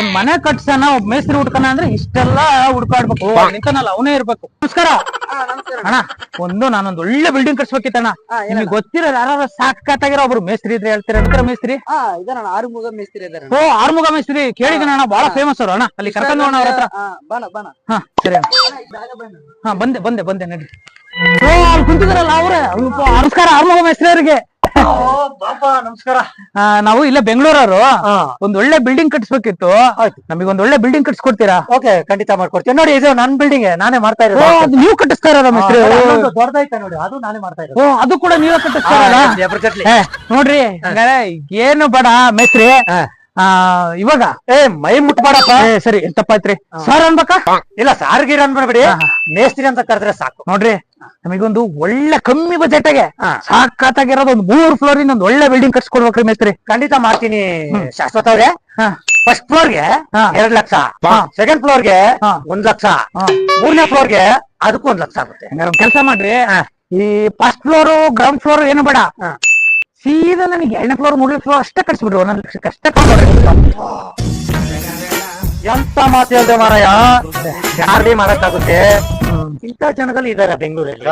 ಒಂದ್ ಮನೆ ಕಟ್ಸನ ಒಬ್ಬ ಮೇಸ್ತ್ರಿ ಹುಡ್ಕನ ಅಂದ್ರೆ ಇಷ್ಟೆಲ್ಲ ಹುಡ್ಕಾಡ್ಬೇಕು. ನಿಂತನಲ್ಲ ಅವನೇ ಇರ್ಬೇಕು. ನಮಸ್ಕಾರ. ಅಣ್ಣ ಒಂದು ನಾನೊಂದ್ ಒಳ್ಳೆ ಬಿಲ್ಡಿಂಗ್ ಕಟ್ಸ್ಬೇಕಿತ್ತಣ್ಣ ನಿಮಗೆ ಗೊತ್ತಿರೋ ಯಾರು ಸಾಕಾಗಿರೋ ಒಬ್ರು ಮೇಸ್ತ್ರಿ ಇದ್ರೆ ಹೇಳ್ತೀರ ನಂತರ ಮೇಸ್ತ್ರಿ? ಆರ್ಮುಗ ಮೇಸ್ತ್ರಿ ಇದಾರೆ ಓ ಆರ್ಮುಗ ಮೇಸ್ತ್ರಿ. ಕೇಳಿದಣ ಅಣ್ಣ ಬಹಳ ಫೇಮಸ್ ಅವ್ರು ಅಣ್ಣ. ಅಲ್ಲಿ ಕರ್ಕೊಂಡು ಹೋಗೋಣ ಅವ್ರ ಹತ್ರ. ಹಾ ಸರಿ ಅಣ್ಣ. ಹಾ ಬಂದೆ ಬಂದೆ ಬಂದೆ ನಡಿ. ಓ ಕುಂತಿದಾರಲ್ಲ ಅವ್ರೆ. ನಮಸ್ಕಾರ ಆರ್ಮುಗ ಮೇಸ್ತ್ರಿ ಅವ್ರಿಗೆ. ನಮಸ್ಕಾರ. ನಾವು ಇಲ್ಲ ಬೆಂಗಳೂರವರು. ಒಂದ್ ಒಳ್ಳೆ ಬಿಲ್ಡಿಂಗ್ ಕಟ್ಸ್ಬೇಕಿತ್ತು. ನಮಗೆ ಒಂದ್ ಒಳ್ಳೆ ಬಿಲ್ಡಿಂಗ್ ಕಟ್ಸ್ಕೊಡ್ತೀರಾ? ಓಕೆ ಖಂಡಿತ ಮಾಡ್ಕೊಡ್ತೀನಿ. ನೋಡಿ ಇದು ನನ್ ಬಿಲ್ಡಿಂಗ್ ನಾನೇ ಮಾಡ್ತಾ ಇರೋದು. ನೀವು ಕಟ್ಟಿಸ್ತಾ ಇರೋದ ಮೇಸ್ತ್ರಿ ಅಲ್ಲೊಂದು ದೊಡ್ಡದೈತೆ ನೋಡಿ ಅದು ನಾನೇ ಮಾಡ್ತಾ ಇರೋದು. ಅದು ಕೂಡ ನೀವೇ ಕಟ್ಟಿಸ್ತಾರ? ಇರೋದಾ? ನೋಡ್ರಿ ಏನು ಬೇಡ ಮೇಸ್ತ್ರಿ ಆ ಇವಾಗ? ಏ ಮೈ ಮುಟ್ಬಾರಪ್ಪ ಸರಿ ತಪ್ಪಾಯ್ತ್ರಿ ಸರ್ ಅನ್ಬೇಕಾ? ಇಲ್ಲ ಸಾರ್ಗಿರ್ ಹಾ. ಮೇಸ್ತ್ರಿ ಅಂತ ಕರೆದ್ರೆ ಸಾಕು. ನೋಡ್ರಿ ನಮಗೊಂದು ಒಳ್ಳೆ ಕಮ್ಮಿ ಬಜೆಟ್ಗೆ ಹಾ. ಸಾಕಾಗಿರೋದು ಒಂದು ಮೂರ್ ಫ್ಲೋರ್ ಇಂದ ಒಂದು ಒಳ್ಳೆ ಬಿಲ್ಡಿಂಗ್ ಕಟ್ಸ್ಕೊಡ್ಬೇಕ್ರಿ ಮೇಸ್ತ್ರಿ. ಖಂಡಿತ ಮಾಡ್ತೀನಿ ಶಾಶ್ವತ ಅವ್ರೆ. ಫಸ್ಟ್ ಫ್ಲೋರ್ಗೆ ಹಾ. ಎರಡ್ ಲಕ್ಷ. ಸೆಕೆಂಡ್ ಫ್ಲೋರ್ಗೆ ಹಾ. ಒಂದ್ ಲಕ್ಷ. ಮೂರನೇ ಫ್ಲೋರ್ಗೆ ಅದಕ್ಕೂ ಒಂದ್ ಲಕ್ಷ ಆಗುತ್ತೆ. ಒಂದ್ ಕೆಲಸ ಮಾಡ್ರಿ. ಈ ಫಸ್ಟ್ ಫ್ಲೋರ್ ಗ್ರೌಂಡ್ ಫ್ಲೋರ್ ಏನು ಬೇಡ. ಸೀದಾ ನನಗೆ ಎರಡನೇ ಫ್ಲೋರ್ ಮೂರನೇ ಫ್ಲೋರ್ ಅಷ್ಟೇ ಕಟ್ಸ್ಬಿಡ್ರಿ. ಒಂದೊಂದು ಲಕ್ಷಕ್ಕೆ ಅಷ್ಟೇ ಎಂತ ಮಾತು ಹೇಳ್ದೆ ಮಾರಾಯ? ಯಾರೇ ಮಾಡಕ್ಕಾಗುತ್ತೆ? ಇಂಥ ಜನಗಳು ಇದ್ದಾರೆ ಬೆಂಗಳೂರಲ್ಲಿ.